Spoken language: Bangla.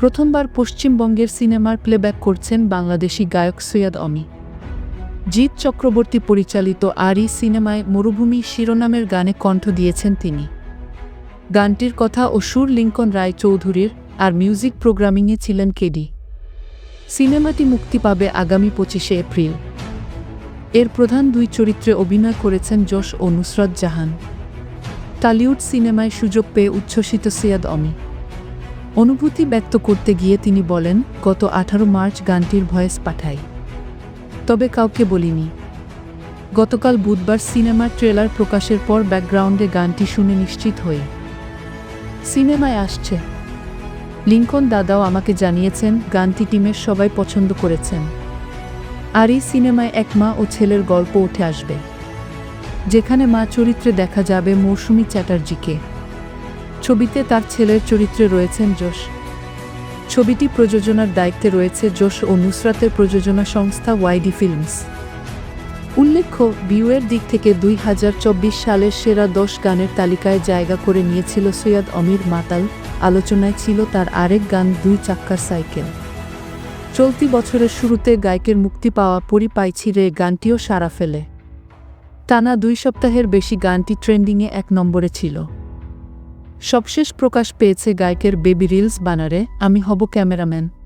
প্রথমবার পশ্চিমবঙ্গের সিনেমার প্লেব্যাক করছেন বাংলাদেশি গায়ক সৈয়দ অমি। জিৎ চক্রবর্তী পরিচালিত আরই সিনেমায় মরুভূমি শিরোনামের গানে কণ্ঠ দিয়েছেন তিনি। গানটির কথা ও সুর লিঙ্কন রায় চৌধুরীর আর মিউজিক প্রোগ্রামিংয়ে ছিলেন কেডি। সিনেমাটি মুক্তি পাবে আগামী পঁচিশে এপ্রিল। এর প্রধান দুই চরিত্রে অভিনয় করেছেন যশ ও নুসরত জাহান। টালিউড সিনেমায় সুযোগ পেয়ে উচ্ছ্বসিত সৈয়দ অমি। অনুভূতি ব্যক্ত করতে গিয়ে তিনি বলেন, গত আঠারো মার্চ গানটির ভয়েস পাঠাই। তবে কাউকে বলিনি। গতকাল বুধবার সিনেমার ট্রেলার প্রকাশের পর ব্যাকগ্রাউন্ডে গানটি শুনে নিশ্চিত হই। সিনেমায় আসছে। লিঙ্কন দাদাও আমাকে জানিয়েছেন, গানটি টিমের সবাই পছন্দ করেছেন। আর এই সিনেমায় এক মা ও ছেলের গল্প উঠে আসবে। যেখানে মা চরিত্রে দেখা যাবে মৌসুমী চ্যাটার্জিকে। ছবিতে তার ছেলের চরিত্রে রয়েছেন যশ। ছবিটি প্রযোজনার দায়িত্বে রয়েছে যশ ও নুসরাতের প্রযোজনা সংস্থা ওয়াইডি ফিল্মস। উল্লেখ্য বিউয়ের দিক থেকে দুই হাজার চব্বিশ সালের সেরা দশ গানের তালিকায় জায়গা করে নিয়েছিল সৈয়দ অমির মাতাল, আলোচনায় ছিল তার আরেক গান দুই চাক্কার সাইকেল। চলতি বছরের শুরুতে গায়কের মুক্তি পাওয়া পরিপাইছি রে, গানটিও সারা ফেলে। টানা দুই সপ্তাহের বেশি গানটি ট্রেন্ডিংয়ে এক নম্বরে ছিল। সবশেষ প্রকাশ পেয়েছে গায়কের বেবি রিলস বানারে আমি হব ক্যামেরাম্যান।